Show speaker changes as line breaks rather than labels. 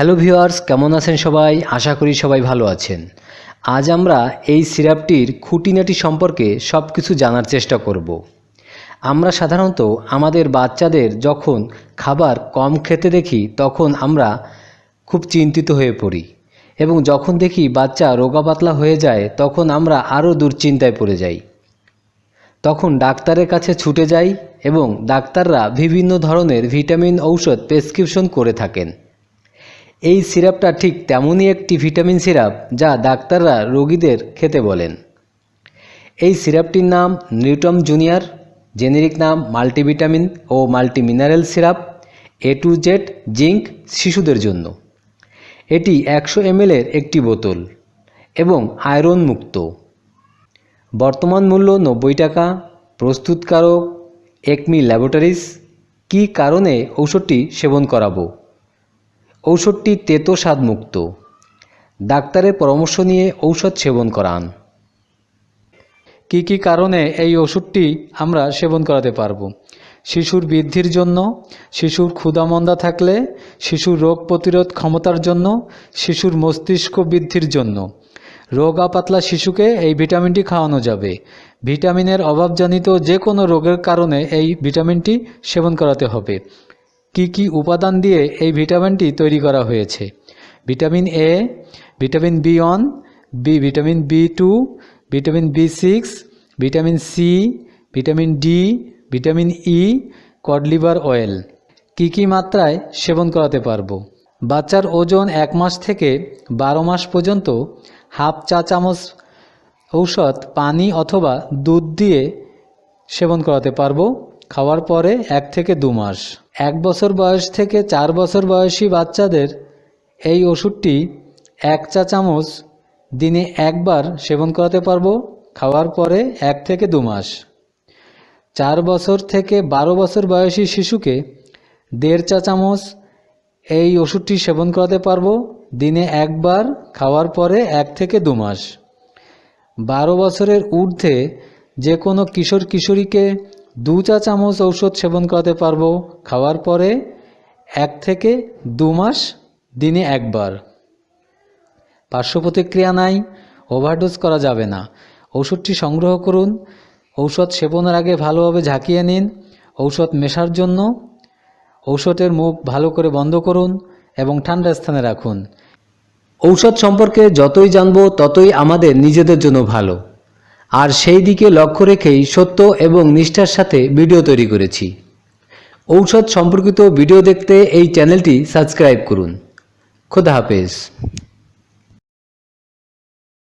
Hello viewers, কেমন আছেন সবাই? আশা করি সবাই ভালো আছেন। আজ আমরা এই সিরাপটির খুঁটিনাটি সম্পর্কে সব কিছু জানার চেষ্টা করব। আমরা সাধারণত আমাদের বাচ্চাদের যখন খাবার কম খেতে দেখি, তখন আমরা খুব চিন্তিত হয়ে পড়ি এবং যখন দেখি বাচ্চা রোগাপাতলা হয়ে যায়, তখন আমরা আরও দুশ্চিন্তায় পড়ে যাই। তখন ডাক্তারের কাছে ছুটে যাই এবং ডাক্তাররা বিভিন্ন ধরনের ভিটামিন ঔষধ প্রেসক্রিপশন করে থাকেন। এই সিরাপটা ঠিক তেমনই একটি ভিটামিন সিরাপ যা ডাক্তাররা রোগীদের খেতে বলেন। এই সিরাপটির নাম নিউটম জুনিয়র, জেনেরিক নাম multivitamin O multimineral syrup, A to Z zinc শিশুদের জন্য। এটি একশো এমএলের একটি বোতল এবং আয়রন মুক্ত। বর্তমান মূল্য নব্বই টাকা, প্রস্তুতকারক, একমি ল্যাবরেটরিজ, কী কারণে ঔষধটি সেবন করাবো? ঔষধটি তেতো স্বাদমুক্ত। ডাক্তারের পরামর্শ নিয়ে ঔষধ সেবন করান।
কি কি কারণে এই ওষুধটি আমরা সেবন করাতে পারব? শিশুর বৃদ্ধির জন্য, শিশুর ক্ষুধামন্দা থাকলে, শিশুর রোগ প্রতিরোধ ক্ষমতার জন্য, শিশুর মস্তিষ্ক বৃদ্ধির জন্য। রোগা পাতলা শিশুকে এই ভিটামিনটি খাওয়ানো যাবে। ভিটামিনের অভাবজনিত যে কোনো রোগের কারণে এই ভিটামিনটি সেবন করাতে হবে। কি কি উপাদান দিয়ে এই ভিটামিনটি তৈরি করা হয়েছে? Vitamin A vitamin B one B vitamin B two vitamin B six vitamin C vitamin D vitamin E cod liver oil কী কী মাত্রায় সেবন করাতে পারব? বাচ্চার ওজন এক মাস থেকে বারো মাস পর্যন্ত হাফ চা চামচ ঔষধ, পানি অথবা দুধ দিয়ে সেবন করাতে পারব। খাওয়ার পরে এক থেকে দু মাস। এক বছর বয়স থেকে চার বছর বয়সী বাচ্চাদের এই ওষুধটি এক চা চামচ দিনে একবার সেবন করাতে পারব, খাওয়ার পরে এক থেকে দু মাস। চার বছর থেকে বারো বছর বয়সী শিশুকে দেড় চা চামচ এই ওষুধটি সেবন করাতে পারব, দিনে একবার, খাওয়ার পরে এক থেকে দু মাস। বারো বছরের ঊর্ধ্বে যে কোনো কিশোর কিশোরীকে দু চা চামচ ঔষধ সেবন করাতে পারব। খাওয়ার পরে এক থেকে দু মাস, দিনে একবার। পার্শ্ব প্রতিক্রিয়া নাই, ওভারডোজ করা যাবে না। ঔষধটি সংগ্রহ করুন। ঔষধ সেবনের আগে ভালোভাবে ঝাঁকিয়ে নিন। ঔষধ মেশার জন্য ঔষধের মুখ ভালো করে বন্ধ করুন এবং ঠান্ডা স্থানে রাখুন।
ঔষধ সম্পর্কে যতই জানব, ততই আমাদের নিজেদের জন্য ভালো। আর সেই দিকে লক্ষ্য রেখেই সত্য এবং নিষ্ঠার সাথে ভিডিও তৈরি করেছি। ঔষধ সম্পর্কিত ভিডিও দেখতে এই চ্যানেলটি সাবস্ক্রাইব করুন। খোদা হাফেজ।